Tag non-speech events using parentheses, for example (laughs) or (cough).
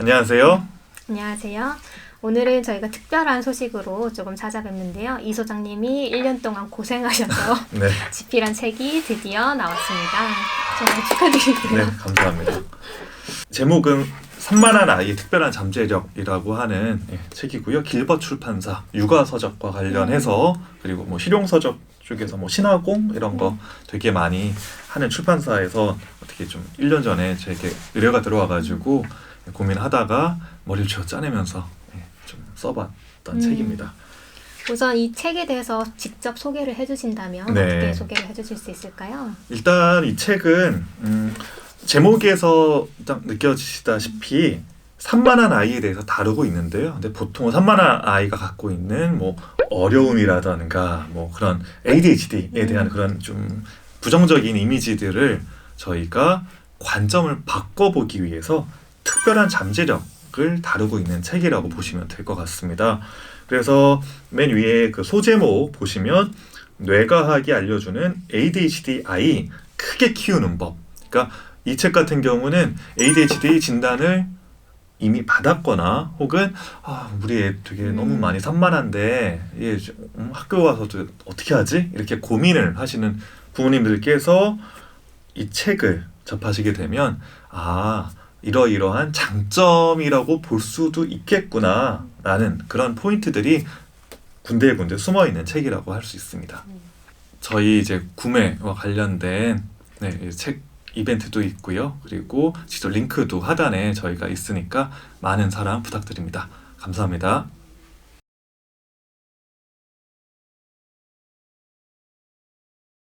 안녕하세요. 안녕하세요. 오늘은 저희가 특별한 소식으로 조금 찾아뵙는데요. 이 소장님이 1년 동안 고생하셔서 (laughs) 네, 집필한 책이 드디어 나왔습니다. 정말 축하드리고요. 네, 감사합니다. 제목은 산만한 아이의 특별한 잠재력이라고 하는 예, 책이고요. 길벗 출판사 육아 서적과 관련해서 그리고 뭐 실용 서적 쪽에서 뭐 신화공 이런 거 되게 많이 하는 출판사에서 어떻게 좀 1년 전에 제게 의뢰가 들어와가지고 고민하다가 머리를 쥐어 짜내면서 예, 좀 써봤던 음. 책입니다. 우선 이 책에 대해서 직접 소개를 해주신다면 네. 어떻게 소개를 해주실 수 있을까요? 일단 이 책은 음, 제목에서 딱 느껴지시다시피 산만한 아이에 대해서 다루고 있는데요. 근데 보통 산만한 아이가 갖고 있는 뭐 어려움이라든가 뭐 그런 ADHD에 대한 음. 그런 좀 부정적인 이미지들을 저희가 관점을 바꿔보기 위해서 특별한 잠재력을 다루고 있는 책이라고 보시면 될 것 같습니다. 그래서 맨 위에 그 소제목 보시면 뇌과학이 알려주는 ADHD 아이 크게 키우는 법. 그러니까 이 책 같은 경우는 ADHD 진단을 이미 받았거나 혹은 아, 우리 애 되게 음. 너무 많이 산만한데 얘 좀, 음, 학교 가서도 어떻게 하지? 이렇게 고민을 하시는 부모님들께서 이 책을 접하시게 되면 아 이러이러한 장점이라고 볼 수도 있겠구나라는 그런 포인트들이 군데군데 숨어 있는 책이라고 할 수 있습니다. 저희 이제 구매와 관련된 네, 이책 이벤트도 있고요. 그리고 직접 링크도 하단에 저희가 있으니까 많은 사랑 부탁드립니다. 감사합니다.